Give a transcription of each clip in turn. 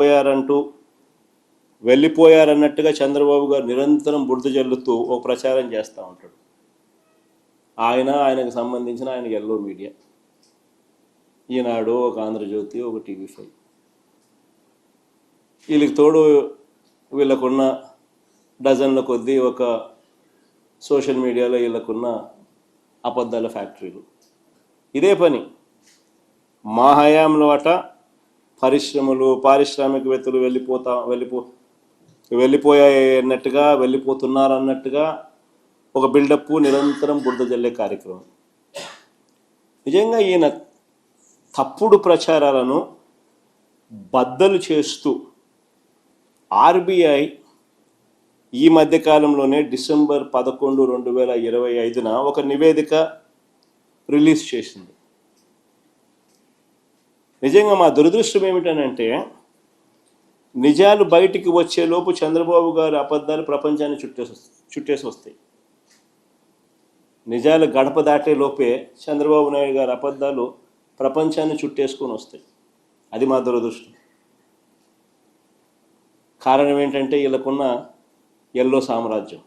పోయారంటూ వెళ్ళిపోయారన్నట్టుగా చంద్రబాబు గారు నిరంతరం బురద జల్లుతూ ఒక ప్రచారం చేస్తూ ఉంటాడు. ఆయన ఆయనకు సంబంధించిన ఆయన ఎల్లో మీడియా. ఈనాడు ఒక ఆంధ్రజ్యోతి ఒక టీవీ ఫైవ్. వీళ్ళకి తోడు వీళ్ళకున్న డజన్ల కొద్దీ ఒక సోషల్ మీడియాలో వీళ్ళకున్న అబద్ధాల ఫ్యాక్టరీలు. ఇదే పని మా హయాంలో అట పరిశ్రమలు పారిశ్రామికవేత్తలు వెళ్ళిపోతా వెళ్ళిపో వెళ్ళిపోయాయి అన్నట్టుగా వెళ్ళిపోతున్నారు అన్నట్టుగా ఒక బిల్డప్ నిరంతరం బురద జల్లే కార్యక్రమం. నిజంగా ఈయన తప్పుడు ప్రచారాలను బద్దలు చేస్తూ ఆర్బీఐ ఈ మధ్యకాలంలోనే డిసెంబర్ పదకొండు రెండు వేల ఇరవై ఐదున ఒక నివేదిక రిలీజ్ చేసింది. నిజంగా మా దురదృష్టం ఏమిటనంటే నిజాలు బయటికి వచ్చేలోపు చంద్రబాబు గారి అబద్ధాలు ప్రపంచాన్ని చుట్టేసి వస్తాయి చుట్టేసి వస్తాయి నిజాలు గడప దాటే లోపే చంద్రబాబు నాయుడు గారి అబద్ధాలు ప్రపంచాన్ని చుట్టేసుకొని వస్తాయి అది మా దురదృష్టం. కారణం ఏంటంటే వీళ్ళకున్న ఎల్లో సామ్రాజ్యం.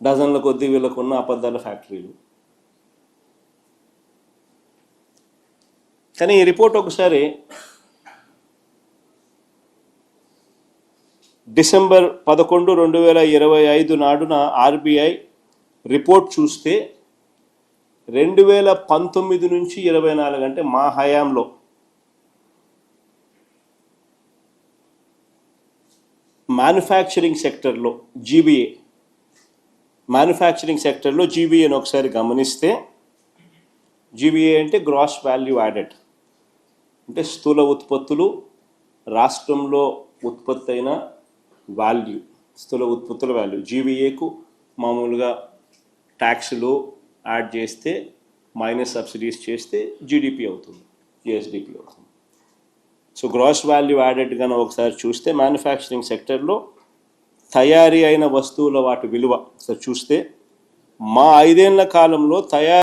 డజన్ల కొద్దీ వీళ్ళకున్న అబద్ధాల ఫ్యాక్టరీలు. కానీ ఈ రిపోర్ట్ ఒకసారి డిసెంబర్ పదకొండు రెండు వేల ఇరవై ఐదు నాడున ఆర్బీఐ రిపోర్ట్ చూస్తే రెండు వేల పంతొమ్మిది నుంచి ఇరవై నాలుగు అంటే మా హయాంలో మ్యానుఫ్యాక్చరింగ్ సెక్టర్లో జీబీఏ మ్యానుఫ్యాక్చరింగ్ సెక్టర్లో జీబీఏని ఒకసారి గమనిస్తే జీబీఏ అంటే గ్రాస్ వాల్యూ యాడెడ్. అంటే స్థూల ఉత్పత్తులు రాష్ట్రంలో ఉత్పత్తి అయిన వాల్యూ స్థూల ఉత్పత్తుల వాల్యూ జీబీఏకు మామూలుగా ట్యాక్స్లు యాడ్ చేస్తే మైనస్ సబ్సిడీస్ చేస్తే జీడిపి అవుతుంది జిఎస్డిపి అవుతుంది. సో గ్రాస్ వాల్యూ యాడెడ్ కానీ ఒకసారి చూస్తే మ్యానుఫ్యాక్చరింగ్ సెక్టర్లో తయారీ అయిన వస్తువుల వాటి విలువ సార్ చూస్తే మా ఐదేళ్ళ కాలంలో తయారు